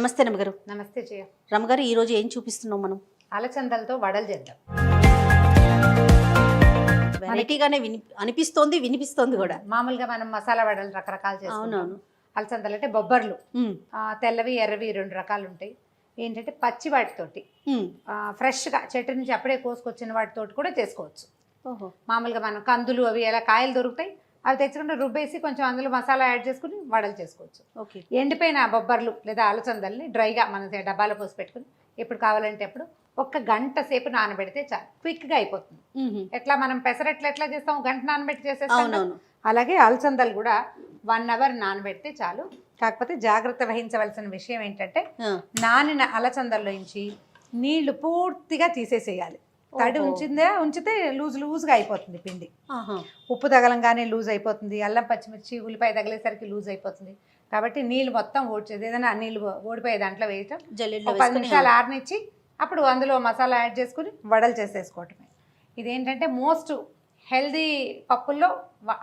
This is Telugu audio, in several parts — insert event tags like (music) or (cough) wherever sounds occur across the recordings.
నమస్తే రమగారు. నమస్తే జయ. రమగారు ఈ రోజు ఏం చూపిస్తున్నాం మనం? అలచందలతో వడలు చేద్దాం. వెరైటీగానే విని అనిపిస్తోంది వినిపిస్తోంది కూడా. మామూలుగా మనం మసాలా వడలు రకరకాలు అవునవును. అలచందలు అంటే బొబ్బర్లు. తెల్లవి ఎర్రవి రెండు రకాలు ఉంటాయి. ఏంటంటే పచ్చి వాటితోటి. ఫ్రెష్గా చెట్టు నుంచి అప్పుడే కోసుకొచ్చిన వాటితోటి కూడా చేసుకోవచ్చు. ఓహో. మామూలుగా మనం కందులు అవి ఎలా కాయలు దొరుకుతాయి అవి తెచ్చుకుంటే రుబ్బేసి కొంచెం అందులో మసాలా యాడ్ చేసుకుని వడలు చేసుకోవచ్చు. ఓకే. ఎండిపోయిన బొబ్బర్లు లేదా అలచందల్ని డ్రైగా మన డబ్బాలో పోసి పెట్టుకుని ఎప్పుడు కావాలంటే అప్పుడు ఒక్క గంట సేపు నానబెడితే చాలు. క్విక్గా అయిపోతుంది. ఎట్లా మనం పెసరట్లు ఎట్లా చేస్తాం? గంట నానబెట్టి చేసేస్తాం అలాగే అలసందలు కూడా వన్ అవర్ నానబెడితే చాలు. కాకపోతే జాగ్రత్త వహించవలసిన విషయం ఏంటంటే నానిన అలసందల్లో నుంచి నీళ్ళు పూర్తిగా తీసేసేయాలి. తడి. ఉంచిందే ఉంచితే లూజ్ లూజ్గా అయిపోతుంది పిండి. ఉప్పు తగలంగానే లూజ్ అయిపోతుంది అల్లం పచ్చిమిర్చి ఉల్లిపాయ తగిలేసరికి లూజ్ అయిపోతుంది. కాబట్టి నీళ్ళు మొత్తం ఓడ్చేది ఏదైనా నీళ్ళు ఓడిపోయే దాంట్లో వేయటం. పది నిమిషాలు ఆరనిచ్చి అప్పుడు అందులో మసాలా యాడ్ చేసుకుని వడలు చేసేసుకోవటమే. ఇదేంటంటే మోస్ట్ హెల్దీ పప్పుల్లో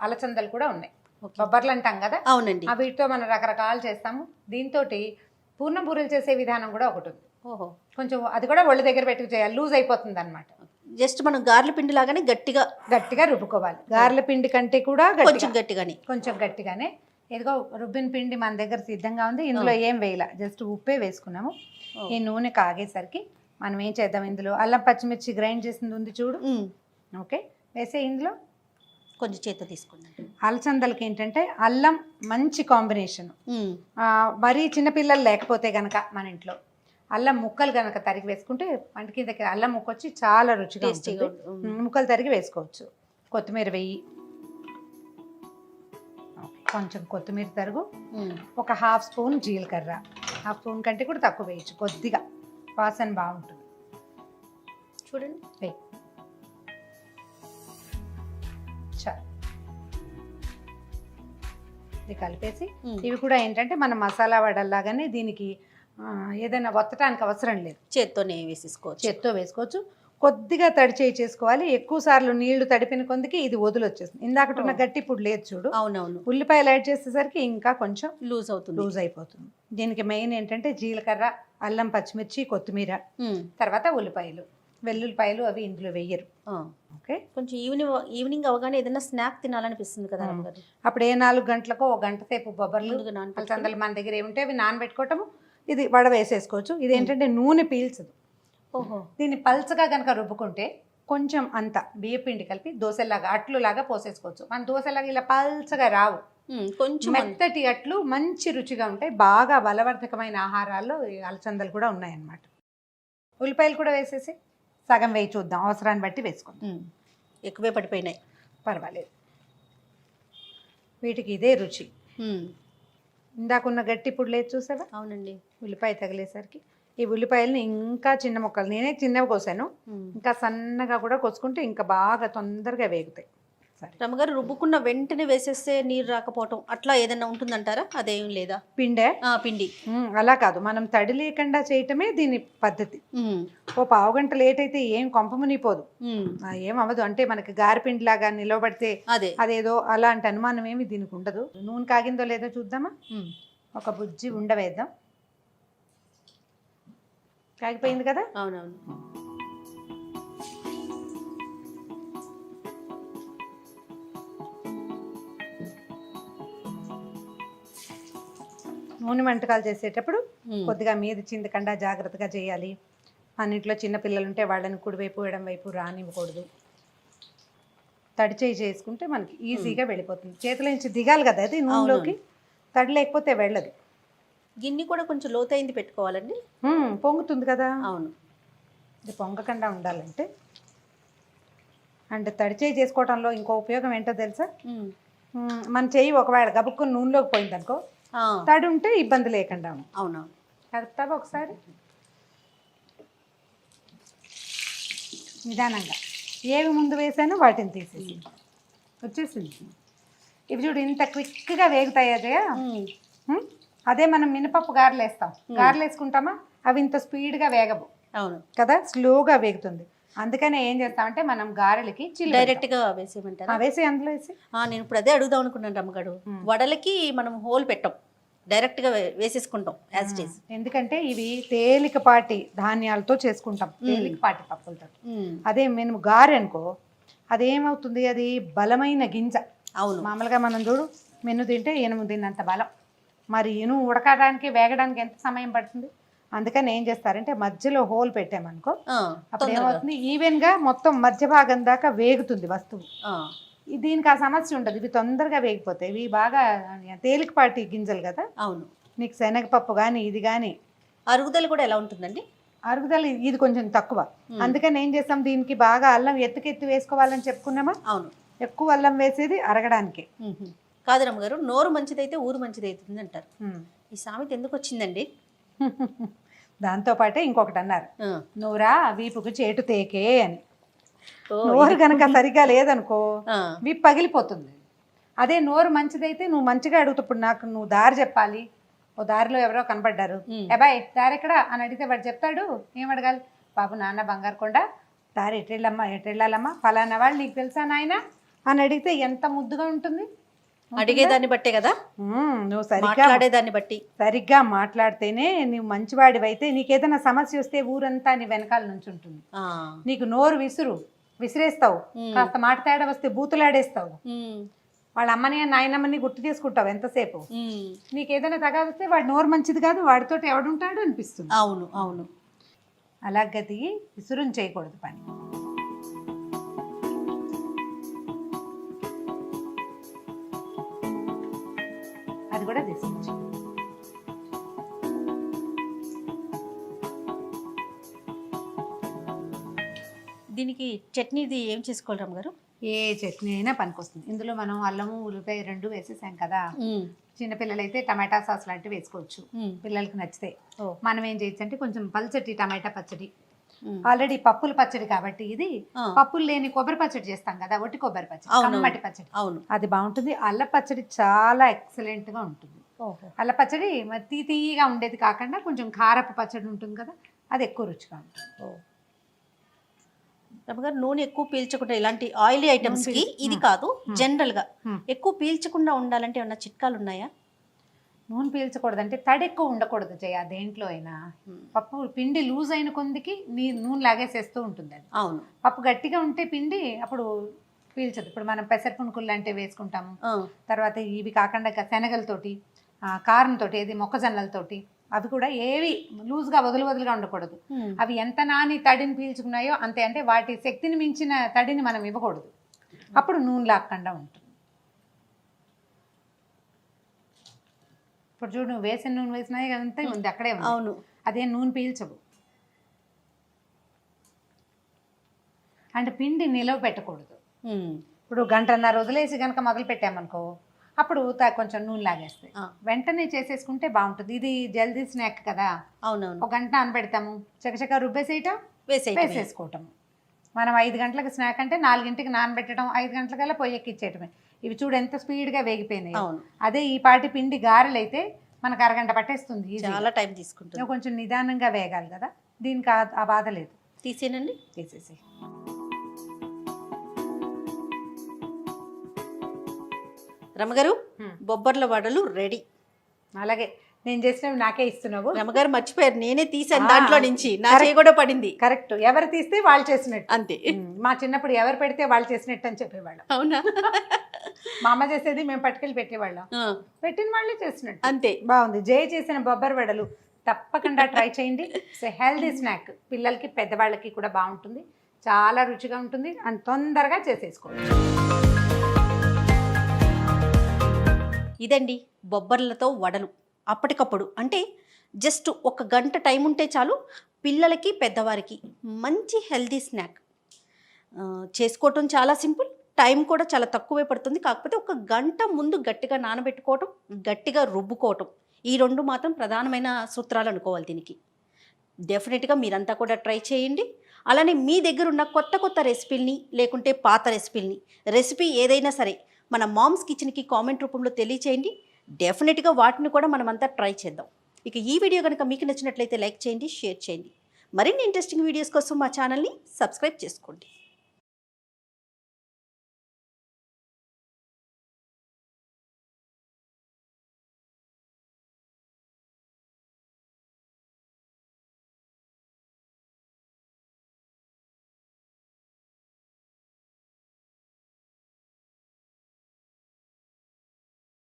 అలచందలు కూడా ఉన్నాయి. బొబ్బర్లు అంటాం కదా? అవునండి. ఆ వీటితో మనం రకరకాలు చేస్తాము. దీంతో పూర్ణ బూరెలు చేసే విధానం కూడా ఒకటి ఉంది ఓహో. కొంచెం అది కూడా ఒళ్ళు దగ్గర పెట్టుకు చేయాలి లూజ్ అయిపోతుంది అనమాట జస్ట్ మనం గార్ల పిండి లాగానే గట్టిగా గట్టిగా రుబ్బుకోవాలి. గారెల పిండి కంటే కూడా కొంచెం గట్టిగా గట్టిగానే. కొంచెం గట్టిగానే. ఇదిగో రుబ్బిన పిండి మన దగ్గర సిద్ధంగా ఉంది. ఇందులో ఏం వేయాల? జస్ట్ ఉప్పే వేసుకున్నాము. ఈ నూనె కాగేసరికి మనం ఏం చేద్దాం ఇందులో? అల్లం పచ్చిమిర్చి గ్రైండ్ చేసింది ఉంది చూడు. ఓకే. వేసే ఇందులో? కొంచెం చేత తీసుకున్నాను అలచందలకి ఏంటంటే అల్లం మంచి కాంబినేషన్. మరీ చిన్నపిల్లలు లేకపోతే గనక మన ఇంట్లో. అల్లం ముక్కలు గనక తరిగి వేసుకుంటే వంటికి దగ్గర అల్లం ముక్క వచ్చి చాలా రుచిగా టేస్టీగా ఉంటుంది. ముక్కలు తరిగి వేసుకోవచ్చు. కొత్తిమీర వెయ్యి కొంచెం కొత్తిమీర తరుగు. ఒక హాఫ్ స్పూన్ జీలకర్ర. హాఫ్ స్పూన్ కంటే కూడా తక్కువ వేయచ్చు. కొద్దిగా. వాసన బాగుంటుంది. చూడండి. వేయి. చాలు ఇది కలిపేసి ఇవి కూడా ఏంటంటే మన మసాలా వడల్లాగానే దీనికి ఏదైనా వత్తడానికి అవసరం లేదు. చేత్తోనే వేసేసుకోవచ్చు. చేత్తో వేసుకోవచ్చు. కొద్దిగా తడి చేయి చేసుకోవాలి. ఎక్కువ సార్లు నీళ్ళు తడిపిన కొందికి ఇది వదిలొచ్చేస్తుంది. ఉన్న. గట్టి ఇప్పుడు లేదు చూడు. అవునవును. ఉల్లిపాయలు యాడ్ చేసేసరికి ఇంకా కొంచెం లూజ్ అవుతుంది. లూజ్ అయిపోతుంది. దీనికి మెయిన్ ఏంటంటే జీలకర్ర అల్లం పచ్చిమిర్చి కొత్తిమీర తర్వాత ఉల్లిపాయలు. వెల్లుల్లిపాయలు అవి ఇందులో వెయ్యరు ఆ. ఓకే? కొంచెం ఈవినింగ్ ఈవినింగ్ అవగానే ఏదైనా స్నాక్ తినాలనిపిస్తుంది కదా అప్పుడు ఏ నాలుగు గంటలకో ఒక గంట సేపు బొబ్బర్లు మన దగ్గర ఏముంటే అవి నానబెట్టుకోవటము. ఇది వడ వేసేసుకోవచ్చు ఇది ఏంటంటే నూనె పీల్చదు. ఓహో. దీన్ని పల్చగా కనుక రుబ్బుకుంటే కొంచెం అంత బియ్యపిండి కలిపి దోశలాగా అట్లులాగా పోసేసుకోవచ్చు. మన దోశలాగా ఇలా పల్చగా రావు. కొంచెం మెత్తటి అట్లు మంచి రుచిగా ఉంటాయి. బాగా బలవర్ధకమైన ఆహారాల్లో ఈ అలసందలు కూడా ఉన్నాయన్నమాట. ఉల్లిపాయలు కూడా వేసేసి సగం వేయి చూద్దాం. అవసరాన్ని బట్టి వేసుకుందాం. ఎక్కువే పడిపోయినాయి. పర్వాలేదు. వీటికి ఇదే రుచి. ఇందాకున్న గట్టి ఇప్పుడు లేదు చూసావా? అవునండి. ఉల్లిపాయ తగిలేసరికి. ఈ ఉల్లిపాయలని ఇంకా చిన్న ముక్కలు. నేనే చిన్నవి కోసాను. ఇంకా సన్నగా కూడా కోసుకుంటే ఇంకా బాగా తొందరగా వేగుతాయి. సరే. రమగారు రుబ్బుకున్న వెంటనే వేసేస్తే నీరు రాకపోవటం అట్లా ఏదైనా ఉంటుందంటారా? అదేం లేదా? పిండే? పిండి. అలా కాదు. మనం తడి లేకుండా చేయటమే దీని పద్ధతి. ఓ పావు గంట లేట్ అయితే ఏం కొంపమునిపోదు ఏం అవ్వదు. అంటే మనకి గారెపిండి లాగా నిలబడితే అదే. అదేదో అలాంటి అనుమానం ఏమి దీనికి ఉండదు. నూనె కాగిందో లేదో చూద్దామా? ఒక బుజ్జి ఉండవేద్దాం కాగిపోయింది కదా? అవునవును. నూనె వంటకాలు చేసేటప్పుడు కొద్దిగా మీద చిందకుండా జాగ్రత్తగా చేయాలి. అన్నింటిలో చిన్న పిల్లలు ఉంటే వాళ్ళని కుడివైపు ఎడం వైపు రానివ్వకూడదు. తడి చేయి చేసుకుంటే మనకి ఈజీగా వెళ్ళిపోతుంది. చేతిలో నుంచి దిగాలి కదా అది నూనెలోకి? తడి లేకపోతే వెళ్ళదు. గిన్నె కూడా కొంచెం లోతైంది పెట్టుకోవాలండి? పొంగుతుంది కదా? అవును. ఇది పొంగకుండా ఉండాలంటే. అండ్ తడి చేయి చేసుకోవడంలో ఇంకో ఉపయోగం ఏంటో తెలుసా? మన చెయ్యి ఒకవేళ గబుక్కుని నూనెలోకి పోయిందనుకో తడి ఉంటే ఇబ్బంది లేకుండా అవునవును కలుపుతావా ఒకసారి? నిదానంగా. ఏవి ముందు వేసానో వాటిని తీసేసి. వచ్చేసింది. ఇవి చూడు ఇంత క్విక్గా వేగుతాయి అజయ. హ్మ్? అదే మనం మినపప్పు గారెలు వేస్తాం గారెలు వేసుకుంటామా అవి ఇంత స్పీడ్గా వేగవు. అవును. కదా? స్లోగా వేగుతుంది. అందుకనే ఏం చేస్తామంటే మనం గారెలకి డైరెక్ట్గా వేసేయమంటారా? వేసి అందులో వేసి. ఆ, నేను ఇప్పుడు అదే అడుగుదాం అనుకున్నాను రమ్మగాడు ఉమ్. వడలకి మనం హోల్ పెట్టం. డైరెక్ట్గా వే- వేసేసుకుంటాం యాజ్ ఇట్ ఈస్ ఎందుకంటే ఇవి తేలికపాటి ధాన్యాలతో చేసుకుంటాం. తేలికపాటి పప్పులతో. అదే మేము గారె అనుకో అదేమవుతుంది? అది బలమైన గింజ. అవును. మామూలుగా మనం చూడు మెను తింటే ఎనుము తిన్నంత బలం. మరి ఇనుము ఉడకడానికి వేగడానికి ఎంత సమయం పడుతుంది? అందుకని ఏం చేస్తారంటే మధ్యలో హోల్ పెట్టామనుకో అప్పుడు. ఏమవుతుంది? ఈవెన్గా మొత్తం మధ్య భాగం దాకా వేగుతుంది వస్తువు. దీనికి ఆ సమస్య ఉండదు. ఇవి తొందరగా వేగిపోతాయి. ఇవి బాగా తేలికపాటి గింజలు కదా? అవును. నీకు శనగపప్పు కానీ ఇది కానీ అరుగుదల కూడా ఎలా ఉంటుందండి? అరుగుదల ఇది కొంచెం తక్కువ. అందుకని ఏం చేస్తాం? దీనికి బాగా అల్లం ఎత్తుకెత్తి వేసుకోవాలని చెప్పుకున్నామా? అవును. ఎక్కువ అల్లం వేసేది అరగడానికి. మ్మ్. కాదు రమ్మగారు నోరు మంచిదైతే ఊరు మంచిదైతుంది అంటారు ఉమ్. ఈ సామెత ఎందుకు వచ్చిందండి? (laughs) దాంతో పాటే ఇంకొకటి అన్నారు నూరా వీపుకు చేటు తేకే అని. నోరు కనుక సరిగా లేదనుకో వీపు పగిలిపోతుంది. అదే నోరు మంచిదైతే నువ్వు మంచిగా అడుగుతావు ఇప్పుడు నాకు నువ్వు దారి చెప్పాలి. ఓ దారిలో ఎవరో కనపడ్డారు. అబ్బాయి దారి ఎక్కడ అని అడిగితే వాడు చెప్తాడు. ఏం అడగాలి? బాబు నాన్న బంగారు కొండ. దారి ఎటెళ్ళమ్మా ఎటెళ్ళాలమ్మా? ఫలానా వాళ్ళు నీకు తెలుసా నాయన? అని అడిగితే ఎంత ముద్దుగా ఉంటుంది? అడిగేదాన్ని బట్టే కదా? నువ్వు సరిగ్గా మాట్లాడేదాన్ని బట్టి. సరిగ్గా మాట్లాడితేనే నువ్వు మంచివాడివైతే నీకేదైనా సమస్య వస్తే ఊరంతా నీ వెనకాల నుంచి ఉంటుంది. నీకు నోరు విసురు విసిరేస్తావు. కాస్త మాట తేడా వస్తే బూతులాడేస్తావు. వాళ్ళ అమ్మని నాయనమ్మని గుర్తు చేసుకుంటావు ఎంతసేపు. మ్మ్. నీకు ఏదైనా తగా వస్తే వాడు నోరు మంచిది కాదు వాడితో ఎవడుంటాడు అనిపిస్తుంది. అవును అవును. అలాగది విసురుని చేయకూడదు పని. అది కూడా తీసుకొచ్చు దీనికి చట్నీది ఏం చేసుకోవాలి రమ్మగారు ఏ చట్నీ అయినా పనికొస్తుంది ఇందులో మనం అల్లము ఉల్లిపాయ రెండు వేసేసాం కదా. చిన్నపిల్లలైతే టమాటా సాస్ లాంటివి వేసుకోవచ్చు. పిల్లలకి నచ్చితే ఓ. మనం ఏం చేయొచ్చు అంటే కొంచెం పల్చటి టమాటా పచ్చడి. ఆల్రెడీ పప్పుల పచ్చడి కాబట్టి ఇది. పప్పులు లేని కొబ్బరి పచ్చడి చేస్తాం కదా ఒట్టి కొబ్బరి పచ్చడి పచ్చడి. అవును. అది బాగుంటుంది. అల్ల పచ్చడి చాలా ఎక్సలెంట్గా ఉంటుంది అల్ల పచ్చడి తీ తీయగా ఉండేది కాకుండా కొంచెం కారపు పచ్చడి ఉంటుంది కదా అది ఎక్కువ రుచిగా ఉంటుంది. నూనె ఎక్కువ పీల్చకుండా ఇలాంటి ఆయిలీ ఐటమ్స్ ఇది కాదు జనరల్గా. ఎక్కువ పీల్చకుండా ఉండాలంటే ఏమన్నా చిట్కాలు ఉన్నాయా? నూనె పీల్చకూడదు అంటే తడి ఎక్కువ ఉండకూడదు జయ దేంట్లో అయినా. పప్పు పిండి లూజ్ అయిన కొందికి నీ నూనె లాగేసేస్తూ ఉంటుంది అది. అవును. పప్పు గట్టిగా ఉంటే పిండి అప్పుడు పీల్చదు. ఇప్పుడు మనం పెసర పునుకులు లాంటివి వేసుకుంటాము. తర్వాత ఇవి కాకుండా శనగలతోటి కారంతోటి ఏది మొక్కజొన్నలతోటి అవి కూడా ఏవి లూజ్గా వదులు వదులుగా ఉండకూడదు. అవి ఎంత నాని తడిని పీల్చుకున్నాయో అంతే. అంటే వాటి శక్తిని మించిన తడిని మనం ఇవ్వకూడదు. అప్పుడు నూనె లాక్కకుండా ఉంటుంది. ఇప్పుడు చూడు నువ్వు వేసిన నూనె వేసినా అంతే ఉంది అక్కడే ఉంది. అవును. అదే నూనె పీల్చవు. అంటే పిండి నిలవ పెట్టకూడదు. ఇప్పుడు గంటన్నర వదిలేసి కనుక మొదలు పెట్టామనుకో అప్పుడు కొంచెం నూనె లాగేస్తాయి. వెంటనే చేసేసుకుంటే బాగుంటుంది. ఇది జల్దీ స్నాక్ కదా. అవునవును. ఒక గంట నానబెడతాము. చకచక రుబ్బేసేయటం వేసే వేసేసుకోవటం మనం ఐదు గంటలకు స్నాక్ అంటే నాలుగింటికి నానబెట్టడం ఐదు గంటలకల్లా పొయ్యి ఎక్కిచ్చేయటమే. ఇవి చూడు ఎంత స్పీడ్గా వేగిపోయినాయి. అవును. అదే ఈ పాటి పిండి గారెలు అయితే మనకు అరగంట పట్టేస్తుంది చాలా టైం తీసుకుంటుంది. కొంచెం నిదానంగా వేగాలి కదా దీనికి ఆ- బాధ లేదు. తీసేనండి తీసేసి రమ్మగారు మ్మ్. బొబ్బర్ల వడలు రెడీ. అలాగే. నేను చేసినవి నాకే ఇస్తున్నావు. రమ్మగారు మర్చిపోయారు. నేనే తీసాను దాంట్లో నుంచి. నా. చేయి కూడా పడింది. కరెక్ట్. ఎవరు తీస్తే వాళ్ళు చేసినట్టు. అంతే. మా చిన్నప్పుడు ఎవరు పెడితే వాళ్ళు చేసినట్టు అని చెప్పేవాళ్ళం. అవునా? మా అమ్మ చేసేది మేము పట్టుకెళ్ళి పెట్టేవాళ్ళం. పెట్టిన వాళ్ళే చేసినట్టు. అంతే. బాగుంది. జయ చేసిన బొబ్బరి వడలు తప్పకుండా ట్రై చేయండి. హెల్దీ స్నాక్ పిల్లలకి పెద్దవాళ్ళకి కూడా బాగుంటుంది. చాలా రుచిగా ఉంటుంది. అండ్ తొందరగా చేసేసుకోవచ్చు ఇదండి బొబ్బర్లతో వడలు. అప్పటికప్పుడు. అంటే జస్ట్ ఒక గంట టైం ఉంటే చాలు పిల్లలకి పెద్దవారికి మంచి హెల్దీ స్నాక్ చేసుకోవటం చాలా సింపుల్ టైం కూడా చాలా తక్కువే పడుతుంది. కాకపోతే ఒక గంట ముందు గట్టిగా నానబెట్టుకోవటం గట్టిగా రుబ్బుకోవటం ఈ రెండు మాత్రం ప్రధానమైన సూత్రాలు అనుకోవాలి దీనికి. డెఫినెట్గా మీరంతా కూడా ట్రై చేయండి. అలానే మీ దగ్గర ఉన్న కొత్త కొత్త రెసిపీల్ని లేకుంటే పాత రెసిపీల్ని రెసిపీ ఏదైనా సరే మన మామ్స్ కిచెన్కి కామెంట్ రూపంలో తెలియచేయండి. డెఫినెట్గా వాటిని కూడా మనమంతా ట్రై చేద్దాం. ఇక ఈ వీడియో కనుక మీకు నచ్చినట్లయితే లైక్ చేయండి షేర్ చేయండి. మరిన్ని ఇంట్రెస్టింగ్ వీడియోస్ కోసం మా ఛానల్ని సబ్స్క్రైబ్ చేసుకోండి.